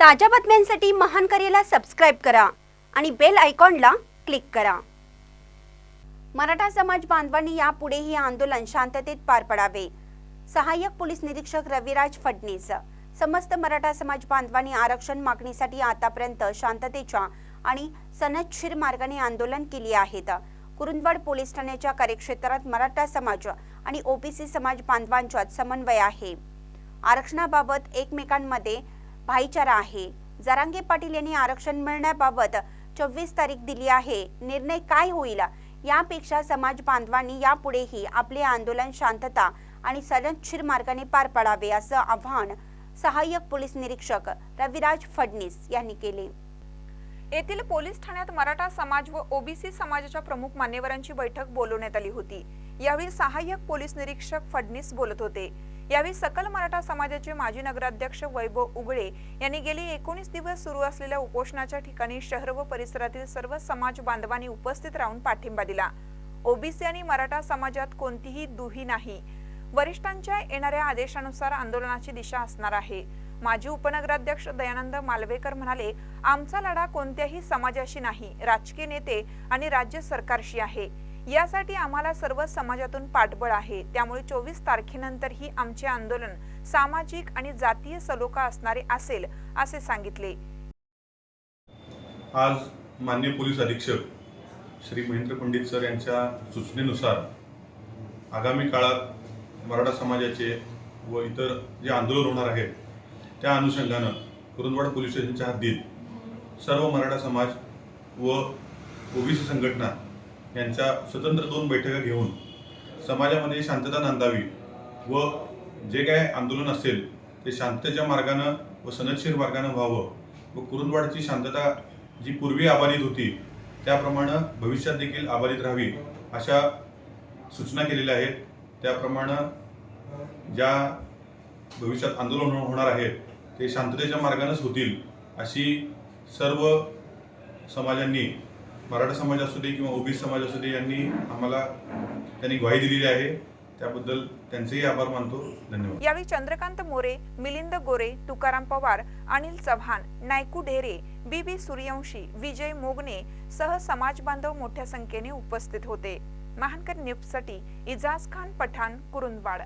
ताज्या बातम्यांसाठी महान करेला सबस्क्राईब करा आणि बेल आयकॉनला क्लिक करा. मराठा समाज बांधवांनी यापुढेही आंदोलन शांततेत पार पडावे. सहाय्यक पोलीस निरीक्षक रविराज फडणीस समस्त मराठा समाज बांधवांनी आरक्षण मागणीसाठी आतापर्यंत शांततेच्या आणि सनदशीर मार्गाने आंदोलन केली आहेत. कुरुंदवाड पोलीस ठाण्याच्या कार्यक्षेत्रात मराठा समाज आणि ओबीसी समाज बांधवांच्यात समन्वय आहे. आरक्षणाबाबत एकमेकांमध्ये भाईचारा आहे. जरांगे पाटील यांनी आरक्षण मिळण्याबाबत चोवीस तारीख दिली आहे. निर्णय काय होईल? यापेक्षा समाज बांधवांनी यापुढेही आपले आंदोलन शांतता आणि सनदशीर मार्गाने पार पाडावे असं आव्हान सहाय्यक पोलीस निरीक्षक रविराज फडणीस यांनी केले. येथील पोलीस ठाण्यात मराठा समाज व ओबीसी समाजाच्या प्रमुख मान्यवरांची बैठक बोलवण्यात आली होती. यावेळी सहाय्यक पोलीस निरीक्षक फडणीस बोलत होते. यावेळी सकल मराठा समाजाचे माजी नगराध्यक्ष वैभव उगळे यांनी गेली एकोणीस दिवस सुरू असलेल्या उपोषणाच्या ठिकाणी शहर व परिसरातील सर्व समाज बांधवांनी उपस्थित राहून पाठिंबा दिला. ओबीसी आणि मराठा समाजात कोणतीही दुही नाही. वरिष्ठांच्या येणाऱ्या आदेशानुसार आंदोलनाची दिशा असणार आहे. माजी उपनगराध्यक्ष दयानंद मालवेकर म्हणाले आमचा लढा कोणत्याही समाजाशी नाही राजकीय नेते आणि राज्य सरकारशी आहे. यासाठी आम्हाला सर्व समाजातून पाठबळ आहे. त्यामुळे चोवीस तारखेनंतरही आमचे आंदोलन सामाजिक आणि जातीय सलोखा असणारे असेल असे सांगितले. आज मान्य पोलीस अधीक्षक श्री महेंद्र पंडित सर यांच्या सूचनेनुसार आगामी काळात मराठा समाजाचे व इतर जे आंदोलन होणार आहेत त्या अनुषंगानं कुरुंदवाड पोलीस स्टेशनच्या हद्दीत सर्व मराठा समाज व ओबीसी संघटना यांच्या स्वतंत्र दोन बैठका घेऊन समाजामध्ये शांतता नांदावी व जे काय आंदोलन असेल ते शांततेच्या मार्गानं व सनदशीर मार्गानं व्हावं व कुरुंदवाडची शांतता जी पूर्वी अबाधित होती त्याप्रमाणे भविष्यात देखील अबाधित राहावी अशा सूचना केलेल्या आहेत. त्याप्रमाणे ज्या भविष्यात आंदोलन हो-, होणार आहेत ते शांततेच्या मार्गानेच होतील अशी सर्व समाजांनी मराठा समाज असू दे किंवा ओबीसी समाज असू दे यांनी आम्हाला त्यांनी ग्वाही दिलेली आहे. त्याबद्दल त्यांचेही आभार मानतो. धन्यवाद. यावेळी चंद्रकांत मोरे मिलिंद गोरे तुकाराम पवार अनिल चव्हाण नायकू ढेरे बी बी सूर्यवंशी विजय मोगने सह समाज बांधव मोठ्या संख्येने उपस्थित होते. महानकर न्यूजसाठी इजाज खान पठाण कुरुंदवाड.